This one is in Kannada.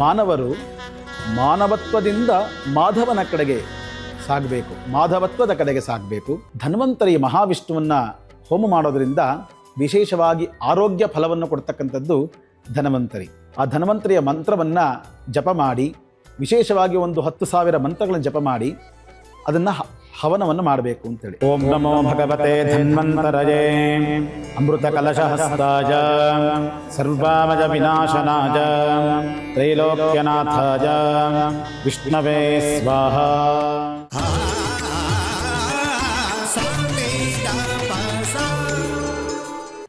ಮಾನವರು ಮಾನವತ್ವದಿಂದ ಮಾಧವನ ಕಡೆಗೆ ಸಾಗಬೇಕು, ಮಾಧವತ್ವದ ಕಡೆಗೆ ಸಾಗಬೇಕು. ಧನ್ವಂತರಿ ಮಹಾವಿಷ್ಣುವನ್ನ ಹೋಮ ಮಾಡೋದರಿಂದ ವಿಶೇಷವಾಗಿ ಆರೋಗ್ಯ ಫಲವನ್ನು ಕೊಡ್ತಕ್ಕಂಥದ್ದು ಧನವಂತರಿ ಆ ಧನವಂತರಿಯ ಮಂತ್ರವನ್ನು ಜಪ ಮಾಡಿ ವಿಶೇಷವಾಗಿ ಒಂದು ಹತ್ತು ಸಾವಿರ ಮಂತ್ರಗಳನ್ನು ಜಪ ಮಾಡಿ ಅದನ್ನು ಹವನವನ್ನು ಮಾಡಬೇಕು ಅಂತೇಳಿ ಓಂ ನಮೋ ಭಗವತೆ ಧನ್ವಂತರಯೇ ಅಮೃತ ಕಲಶಹಸ್ತಾಯ ಸರ್ವಾಮಜ ವಿನಾಶನಾಯ ತ್ರೈಲೋಕ್ಯನಾಥಾಯ ವಿಷ್ಣವೇ ಸ್ವಾಹ ಸಾ